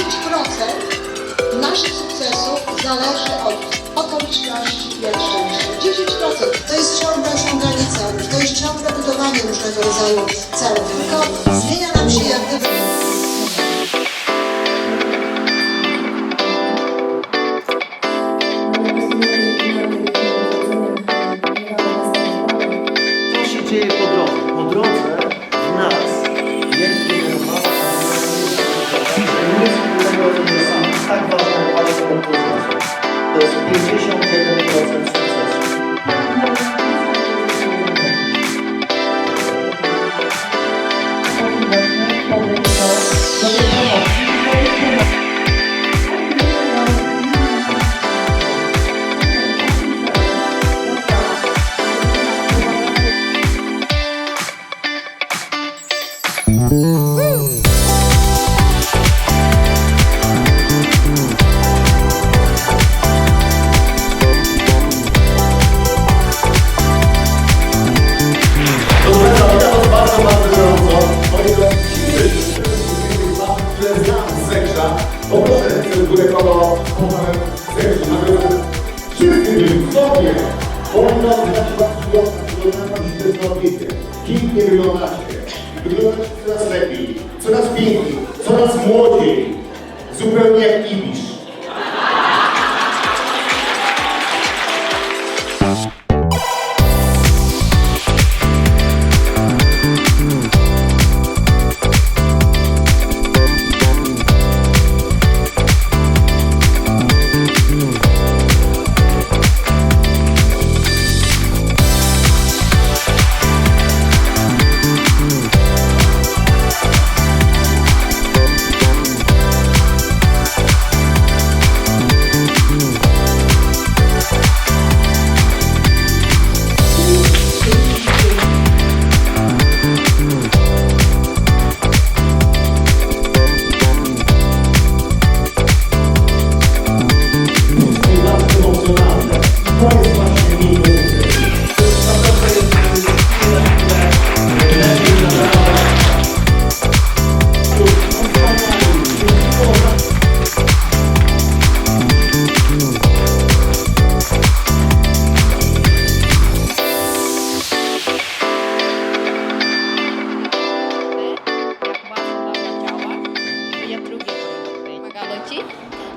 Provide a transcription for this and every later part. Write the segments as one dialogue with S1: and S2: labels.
S1: Efekt naszych sukcesów zależy od okoliczności pierwszych. 10% to jest ciągłe osiąganie celów, to jest ciągłe budowanie różnego rodzaju celów, tylko zmienia nam się jak gdyby
S2: Co się dzieje po drodze? Po drodze w nas
S3: opiecie. Pięknie wyglądacie. Wyglądacie coraz lepiej, coraz piękniej, coraz młodziej. Zupełnie jak Ibisz.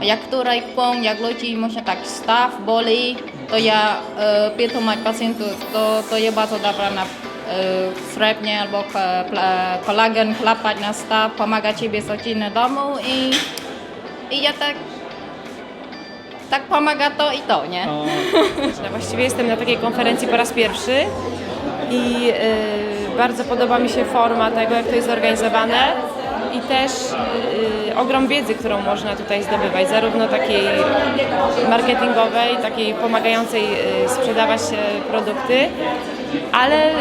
S4: Jak której pom, jak ludzi może tak staw boli, to ja e, piętnać pacjentów, to, to jest bardzo dobra na e, srebrnie albo kolagen, chlapać na staw, pomaga Ciebie z rodziny domu i, i ja tak tak pomaga to i to, nie?
S5: No Właściwie jestem na takiej konferencji po raz pierwszy i y, bardzo podoba mi się forma tego, jak to jest zorganizowane i też y, ogrom wiedzy, którą można tutaj zdobywać, zarówno takiej marketingowej, takiej pomagającej y, sprzedawać produkty, ale y,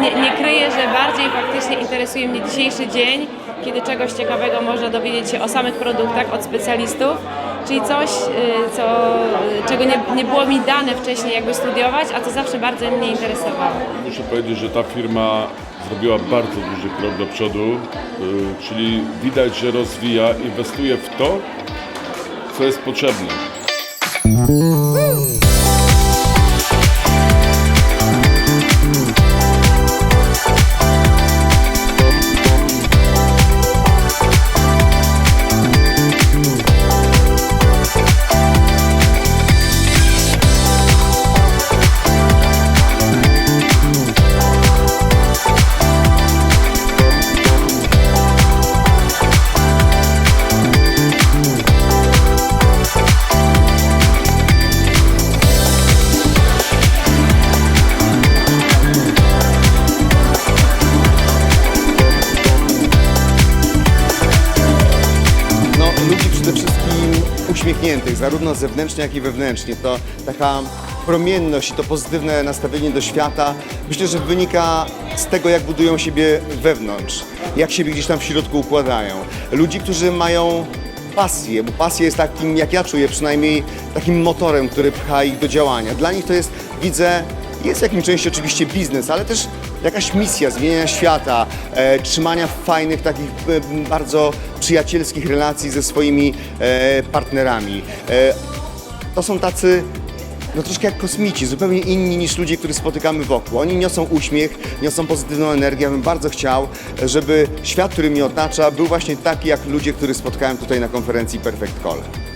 S5: nie, nie kryję, że bardziej faktycznie interesuje mnie dzisiejszy dzień, kiedy czegoś ciekawego można dowiedzieć się o samych produktach od specjalistów, czyli coś, y, co, czego nie, nie było mi dane wcześniej jakby studiować, a co zawsze bardzo mnie interesowało.
S6: Muszę powiedzieć, że ta firma zrobiła bardzo duży krok do przodu, y, czyli widać, że rozwija, inwestuje w to, co jest potrzebne.
S7: Zarówno zewnętrznie, jak i wewnętrznie. To taka promienność i to pozytywne nastawienie do świata, myślę, że wynika z tego, jak budują siebie wewnątrz, jak siebie gdzieś tam w środku układają. Ludzi, którzy mają pasję, bo pasja jest takim, jak ja czuję przynajmniej, takim motorem, który pcha ich do działania. Dla nich to jest, widzę, jest w jakimś części oczywiście biznes, ale też jakaś misja zmieniania świata, e, trzymania fajnych, takich e, bardzo przyjacielskich relacji ze swoimi e, partnerami. E, to są tacy no troszkę jak kosmici, zupełnie inni niż ludzie, których spotykamy wokół. Oni niosą uśmiech, niosą pozytywną energię. Ja bym bardzo chciał, żeby świat, który mnie otacza, był właśnie taki jak ludzie, których spotkałem tutaj na konferencji Perfect Call.